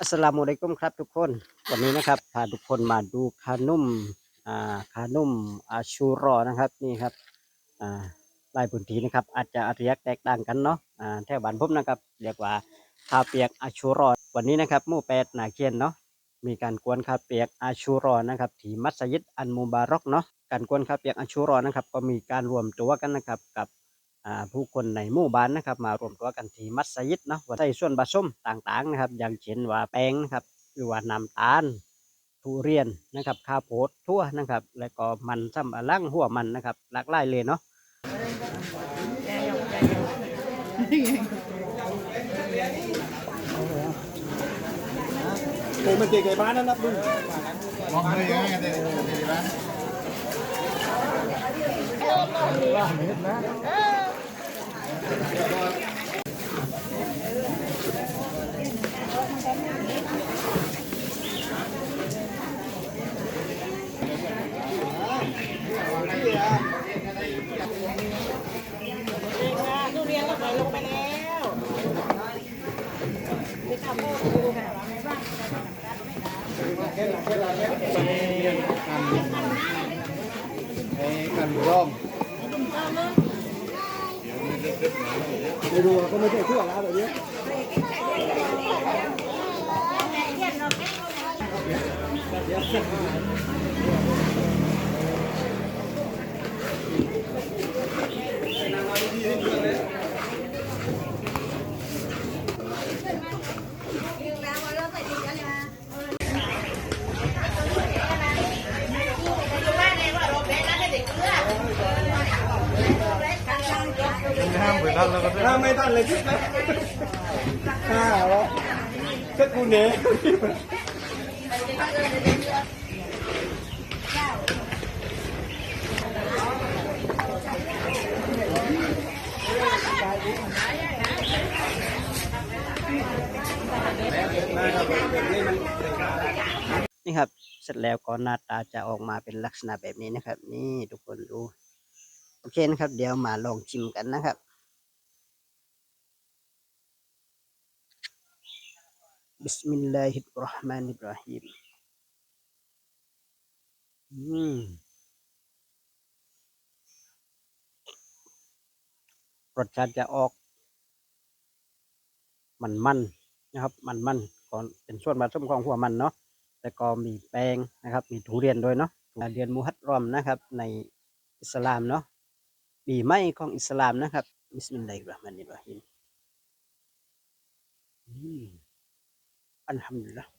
อัสลามุอะลัยกุมครับทุกคนวันนี้นะครับพาทุกคนมาดูขนมอ่าขนมอาชูรอนะครับนี่ครับอ่าลายพื้นที่นะครับ อาจจะเรียกแตกต่างกันเนาะอ่าแถวบ้านผมนะครับเรียกว่าข้าวเปียกอาชูรอวันนี้นะครับมู่แปดนาเคียนเนาะมีการกวนข้าวเปียกอาชูรอนะครับที่มัสยิดอันมูบารอกเนาะการกวนข้าวเปียกอาชูรอนะครับ ก็มีการรวมตัวกันนะครับกับ ผู้คนในหมู่บ้านนะครับ มารวมตัวกันที่มัสยิดเนาะว่าใส่ส่วนผสมต่างๆนะครับ อย่างเช่นว่าแป้งนะครับหรือว่าน้ำตาลทุเรียนนะครับข้าวโพดทั่วนะครับ แล้วก็มันสำปะหลังหัวมันนะครับหลากหลายเลยเนาะโอ้มันเก่งไก่บ้านนั่นนะลุงมองเลยยังไงกันดีบ้างทุเรียนก็ถอยลงไปแล้วไปทำโม่ดูค่ะ ไอ้กันร่อง ไม่รู้ก็ไม่ใช่ชั่วแล้วแบบนี้ห้ามเปิดท่านแล้วก็ถ้าไม่ทันเลยคิดนะห้าวก็กูเน่นี่ครับ เสร็จแล้วก็หน้าตาจะออกมาเป็นลักษณะแบบนี้นะครับ นี่ทุกคนดู โอเคนะครับ เดี๋ยวมาลองชิมกันนะครับ บิสมิลลาฮิรเราะห์มานิรเราะฮีมอืมรสชาติจะออก มันมันนะครับ มันมันก่อนเป็นส่วนผสมของหัวมันเนาะแต่ก็มีแป้งนะครับ มีทุเรียนด้วยเนาะเดือนมุฮัรรอมนะครับ ในอิสลามเนาะปีใหม่ของอิสลามนะครับบิสมิลลาฮิรเราะห์มานิรเราะฮีม อืม